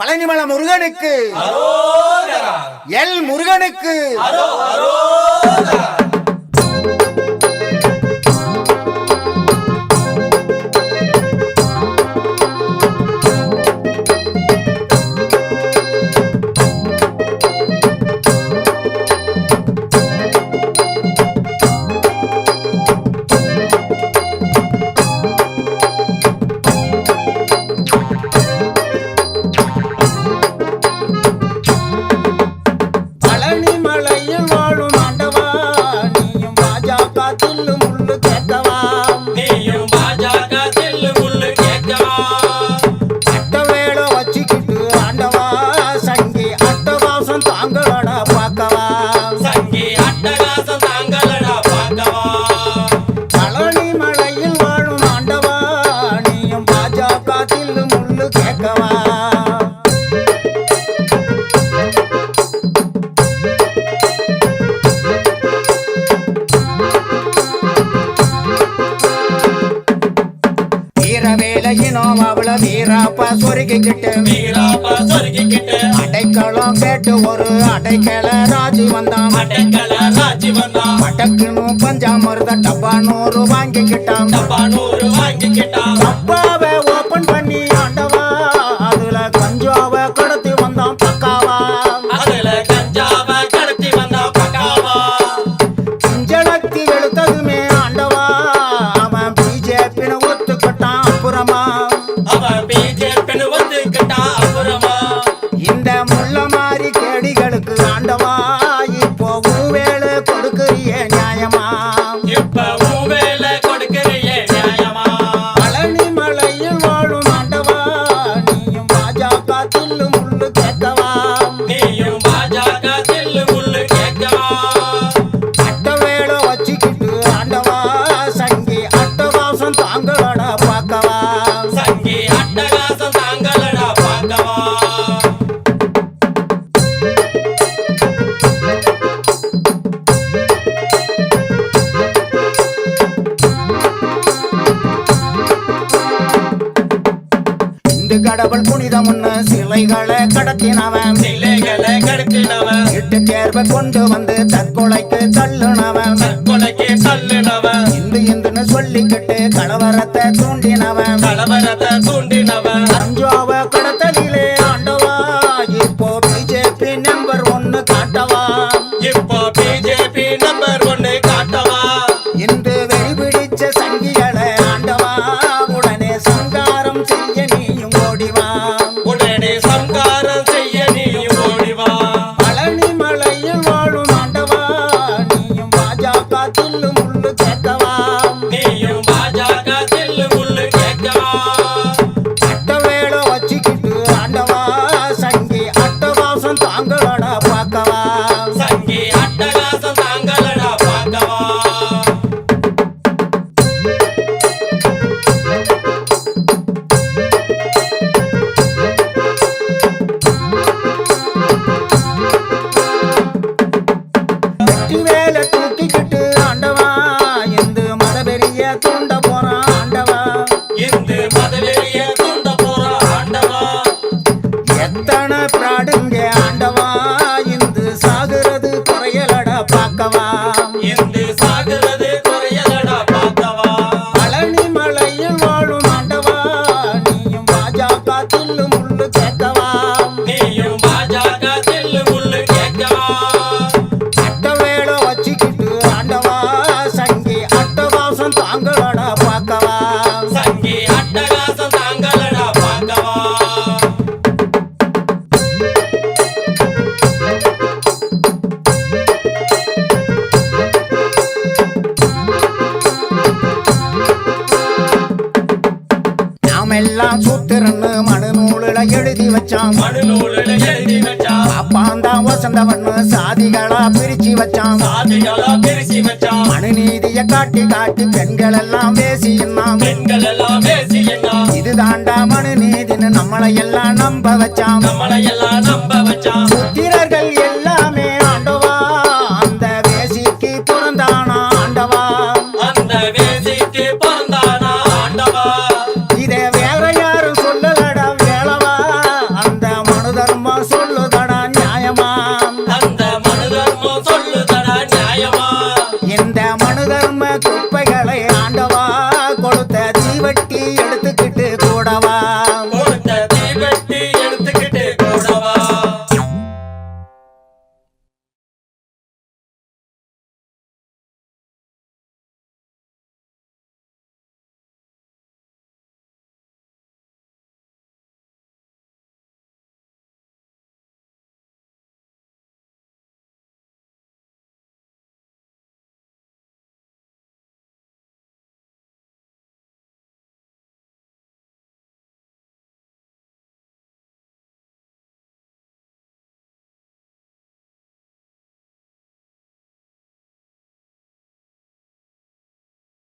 பழனிமல முருகனுக்கு. எல் முருகனுக்கு. மயக்கமா வீரவேலையினோம் அவள வீராப்பா சொருகிக்கிட்டு. வீராப்பா சொருகிக்கிட்டு. அடைக்கலம் கேட்டு ஒரு அடைக்கல ராஜி வந்தான். அடைக்கல ராஜி வந்தான். பட்டக்குன்னு பஞ்சாமிருத டப்பா நூறு கேட்டா கடவுள் புனிதம் ஒண்ணு சிலைகளை கடத்தினவன். சிலைகளை கடத்தினவன். எட்டு தேர்வை கொண்டு வந்து தற்கொலைக்கு தள்ளுனவன். தற்கொலைக்கு தள்ளுனவன். இந்து இந்துன்னு சொல்லிக்கிட்டு கலவரத்தை தூண்டினவன். கலவரத்தை தூண்டி இருக்கிறன்னு மனுநூலில் எழுதி வச்சான். அப்பாந்தான் வசந்தவன் சாதிகளா பிரிச்சு வச்சான். மனுநீதிய காட்டி காட்டி பெண்கள் எல்லாம் பேசியிருந்தான் இதுதாண்டா மனுநீதினு நம்மளை எல்லாம் நம்ப வச்சான்